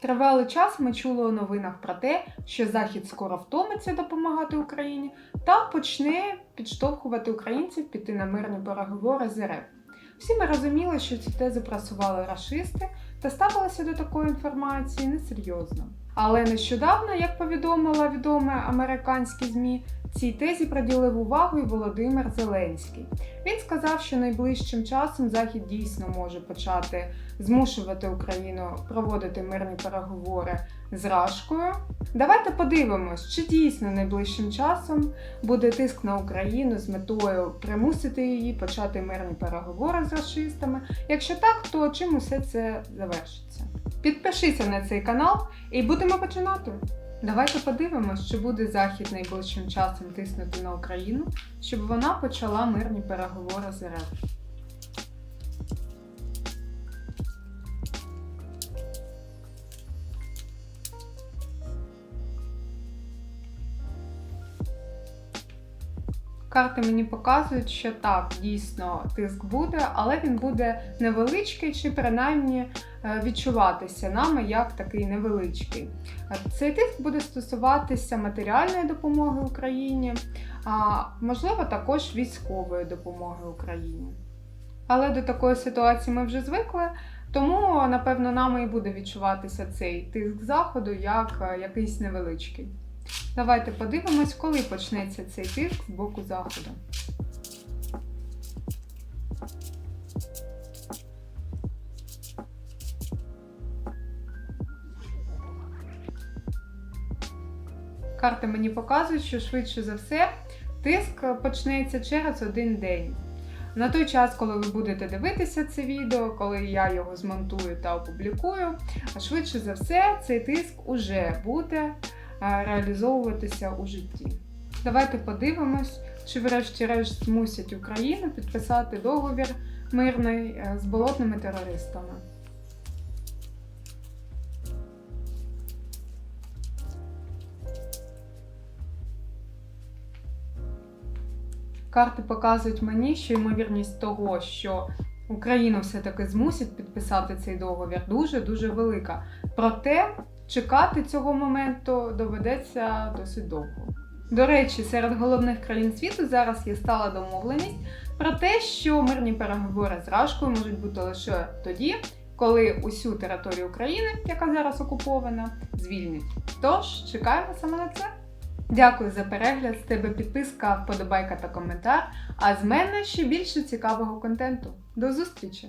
Тривалий час ми чули у новинах про те, що Захід скоро втомиться допомагати Україні та почне підштовхувати українців піти на мирні переговори з РФ. Всі ми розуміли, що ці тези просували рашисти та ставилися до такої інформації несерйозно. Але нещодавно, як повідомила відоме американські ЗМІ, цій тезі приділив увагу і Володимир Зеленський. Він сказав, що найближчим часом Захід дійсно може почати змушувати Україну проводити мирні переговори з Рашкою. Давайте подивимось, чи дійсно найближчим часом буде тиск на Україну з метою примусити її почати мирні переговори з расистами. Якщо так, то чим усе це завершиться? Підпишися на цей канал і будемо починати. Давайте подивимося, чи буде Захід найближчим часом тиснути на Україну, щоб вона почала мирні переговори з РФ. Карти мені показують, що так, дійсно тиск буде, але він буде невеличкий, чи принаймні е, відчуватися нами як такий невеличкий. Е, Цей тиск буде стосуватися матеріальної допомоги Україні, а можливо також військової допомоги Україні. Але до такої ситуації ми вже звикли, тому напевно нами і буде відчуватися цей тиск заходу як е, якийсь невеличкий. Давайте подивимось, коли почнеться цей тиск з боку заходу. Карти мені показують, що швидше за все тиск почнеться через один день. На той час, коли ви будете дивитися це відео, коли я його змонтую та опублікую, швидше за все цей тиск уже буде реалізовуватися у житті. Давайте подивимось, чи врешті-решт змусять Україну підписати договір мирний е, з болотними терористами. Карти показують мені, що ймовірність того, що Україну все-таки змусять підписати цей договір, дуже-дуже велика. Проте чекати цього моменту доведеться досить довго. До речі, серед головних країн світу зараз є стала домовленість про те, що мирні переговори з Рашкою можуть бути лише тоді, коли усю територію України, яка зараз окупована, звільнять. Тож чекаємо саме на це. Дякую за перегляд. З тебе підписка, вподобайка та коментар. А з мене ще більше цікавого контенту. До зустрічі!